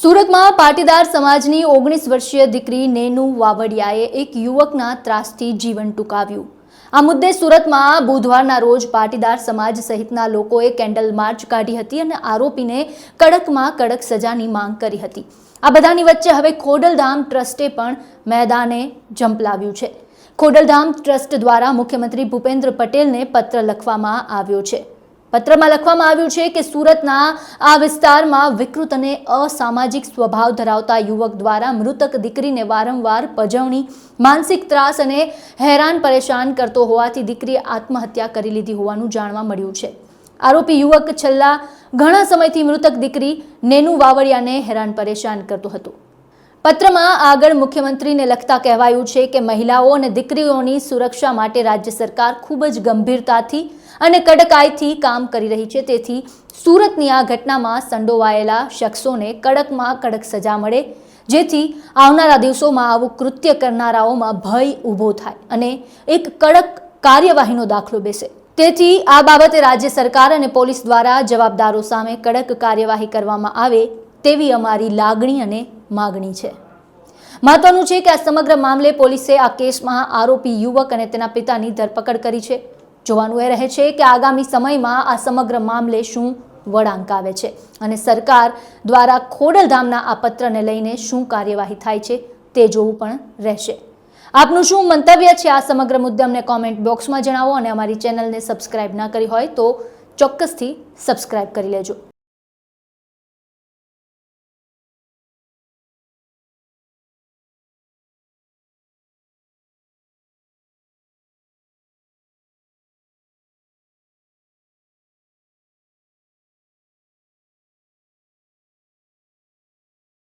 સુરતમાં પાટીદાર સમાજની ઓગણીસ વર્ષીય દીકરી નેનુ વાવડિયાએ એક યુવકના ત્રાસથી જીવન ટૂંકાવ્યું. આ મુદ્દે સુરતમાં બુધવારના રોજ પાટીદાર સમાજ સહિતના લોકોએ કેન્ડલ માર્ચ કાઢી હતી અને આરોપીને કડકમાં કડક સજાની માંગ કરી હતી. આ બધાની વચ્ચે હવે ખોડલધામ ટ્રસ્ટે પણ મેદાને ઝંપલાવ્યું છે. ખોડલધામ ટ્રસ્ટ દ્વારા મુખ્યમંત્રી ભૂપેન્દ્ર પટેલને પત્ર લખવામાં આવ્યો છે. પત્રમાં લખવામાં આવ્યું છે કે સુરતના આ વિસ્તારમાં વિકૃત અને અસામાજિક સ્વભાવ ધરાવતા યુવક દ્વારા મૃતક દીકરીને વારંવાર પજવણી, માનસિક ત્રાસ અને હેરાન પરેશાન કરતો હોવાથી દીકરીએ આત્મહત્યા કરી લીધી હોવાનું જાણવા મળ્યું છે. આરોપી યુવક છેલ્લા ઘણા સમયથી મૃતક દીકરી નેનુ વાવડિયાને હેરાન પરેશાન કરતો હતો. પત્રમાં આગળ મુખ્યમંત્રીને લખતા કહેવાયું છે કે મહિલાઓ અને દીકરીઓની સુરક્ષા માટે રાજ્ય સરકાર ખૂબ જ ગંભીરતાથી અને કડકાઈથી કામ કરી રહી છે. તેથી સુરતની આ ઘટનામાં સંડોવાયેલા શખ્સોને કડકમાં કડક સજા મળે, જેથી આવનારા દિવસોમાં આવું કૃત્ય કરનારાઓમાં ભય ઊભો થાય અને એક કડક કાર્યવાહીનો દાખલો બેસે. તેથી આ બાબતે રાજ્ય સરકાર અને પોલીસ દ્વારા જવાબદારો સામે કડક કાર્યવાહી કરવામાં આવે તેવી અમારી લાગણી અને માગણી છે. મહત્વનું છે કે આ સમગ્ર મામલે પોલીસે આ કેસમાં આરોપી યુવક અને તેના પિતાની ધરપકડ કરી છે. જોવાનું એ રહે છે કે આગામી સમયમાં આ સમગ્ર મામલે શું વળાંક આવે છે અને સરકાર દ્વારા ખોડલધામના આ પત્રને લઈને શું કાર્યવાહી થાય છે તે જોવું પણ રહેશે. આપનું શું મંતવ્ય છે આ સમગ્ર મુદ્દે અમને કોમેન્ટ બોક્સમાં જણાવો અને અમારી ચેનલને સબસ્ક્રાઇબ ના કરી હોય તો ચોક્કસથી સબસ્ક્રાઇબ કરી લેજો.